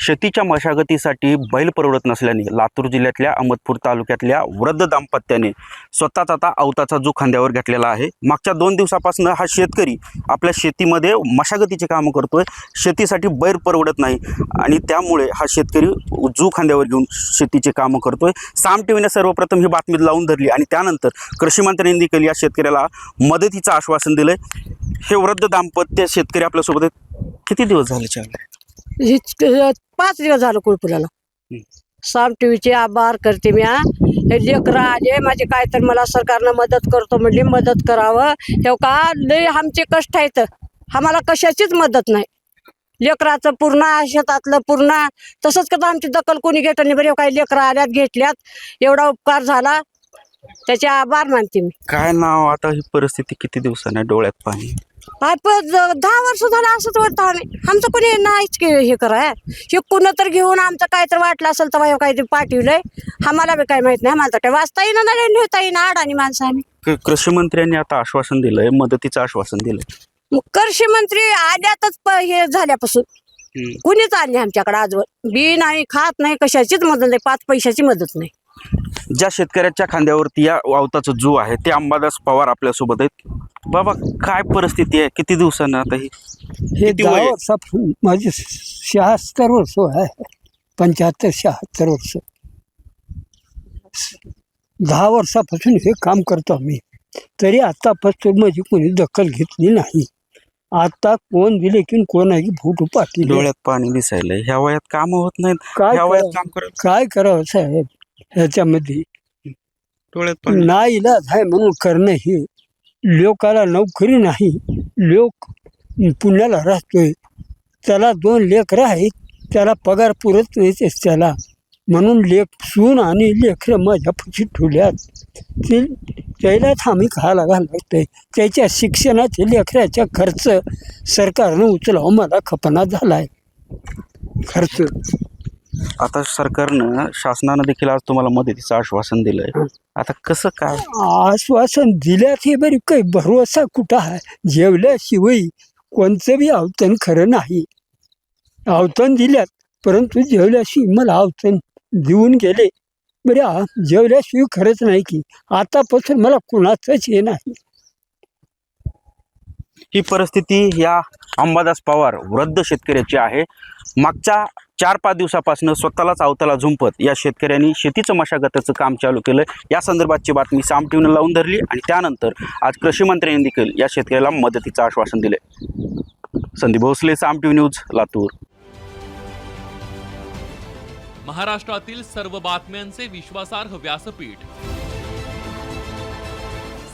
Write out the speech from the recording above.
शेतीच्या मशागतीसाठी बैल परवडत नसल्याने लातूर जिल्ह्यातल्या अहमदपूर तालुक्यातल्या वृद्ध दाम्पत्याने स्वतःच आता अवताचा जो खांद्यावर घेतलेला आहे. मागच्या दोन दिवसापासून हा शेतकरी आपल्या शेतीमध्ये मशागतीचे कामं करतोय शेतीसाठी बैल परवडत नाही आणि त्यामुळे हा शेतकरी जू खांद्यावर घेऊन शेतीचे कामं करतोय. साम टीव्हीने सर्वप्रथम ही बातमी लावून धरली आणि त्यानंतर कृषी मंत्र्यांनी देखील या शेतकऱ्याला मदतीचं आश्वासन दिलंय. हे वृद्ध दाम्पत्य शेतकरी आपल्यासोबत किती दिवस झाले चालले पाच दिवस झालं कुळपुराला हं. साम टीव्हीचे आभार करते मी लेकरं आले माझे काय तर मला सरकारनं मदत करतो म्हणजे मदत करावं. हे का लय आमचे कष्ट आहेत. आम्हाला कशाचीच मदत नाही. लेकराचं पूर्ण शेतातलं पूर्ण तसंच कसं आमची दखल कोणी घेत नाही बरे. काही लेकरं आल्यात घेतल्यात. एवढा उपकार झाला. त्याचे आभार मानते मी. काय नाव आता ही परिस्थिती किती दिवसाने डोळ्यात पाणी? ज- दहा वर्ष झालं असंच वाटतं आम्ही. आमचं कोणी नाहीच की हे कराय हे. कुणं तर घेऊन आमचं काय तर वाटलं असेल तर हे काहीतरी पाठवलंय. आम्हाला बी काय माहीत नाही आम्हाला तर काय वाचता येईना नाही लिहिता येईना अडाणी माणसं आम्ही. क- कृषी मंत्र्यांनी आता आश्वासन दिलंय मदतीचं आश्वासन दिलंय. मग कृषी मंत्री आल्यातच प- हे झाल्यापासून. कुणीच आले आमच्याकडे आजवर. बी नाही खात नाही कशाचीच मदत नाही पाच पैशाची मदत नाही. ज्या शेतकऱ्याच्या खांद्यावरती या वावताचं जू आहे ते अंबादास पवार आपल्यासोबत आहेत. बाबा काय परिस्थिती आहे? किती दिवसानं आता ही? हे किती दहा वय आहे? वर्षापासून माझे शहात्तर वर्ष आहे. पंच्याहत्तर शहात्तर वर्ष. दहा वर्षापासून हे काम करतो आम्ही. तरी आतापासून माझी कोणी दखल घेतली नाही. आता कोण दिले की कोण आहे की फोटो डोळ्यात पाणी दिसायलंय. ह्या वयात काम होत नाहीत. काय ह्या वयात करावं? काम करत काय करावं साहेब? ह्याच्यामध्ये. डोळ्यात पाणी. ना इलाज आहे म्हणून करणं हे लोकाला नोकरी नाही. लोक पुण्याला राहतोय. त्याला दोन लेकरं आहेत. त्याला पगार पुरत नाही त्याला. म्हणून लेख सून आणि लेकरं माझ्या पशी ठेवल्यात. ते त्यालाच आम्ही खायला घालतोय. त्याच्या शिक्षणाचे लेकराचा खर्च सरकारनं उचलावं. मला खपना झाला आहे खर्च. आता सरकारनं शासनानं देखील आज तुम्हाला मदतीचं आश्वासन दिलंय. आता कसं काय? आश्वासन दिल्यात हे बरी काही भरोसा कुठं आहे? जेवल्याशिवाय कोणतं बी अवतन खरं नाही. अवतन दिल्यात परंतु जेवल्याशिवाय मला अवतन देऊन गेले. बरे जेवल्याशिवाय खरंच नाही की आतापासून मला कुणाचंच हे नाही. ही परिस्थिती या अंबादास पवार वृद्ध शेतकऱ्याची आहे. मागच्या चार पाच दिवसापासून स्वतःलाच अवताला झुंपत या शेतकऱ्यांनी शेतीचं मशागताचं काम चालू केलं या संदर्भातची बातमी साम टीव्हीनं लावून धरली आणि त्यानंतर आज कृषी मंत्र्यांनी देखील या शेतकऱ्याला मदतीचं आश्वासन दिले संदीप भोसले साम टीव्ही न्यूज लातूर. महाराष्ट्रातील सर्व बातम्यांचे विश्वासार्ह व्यासपीठ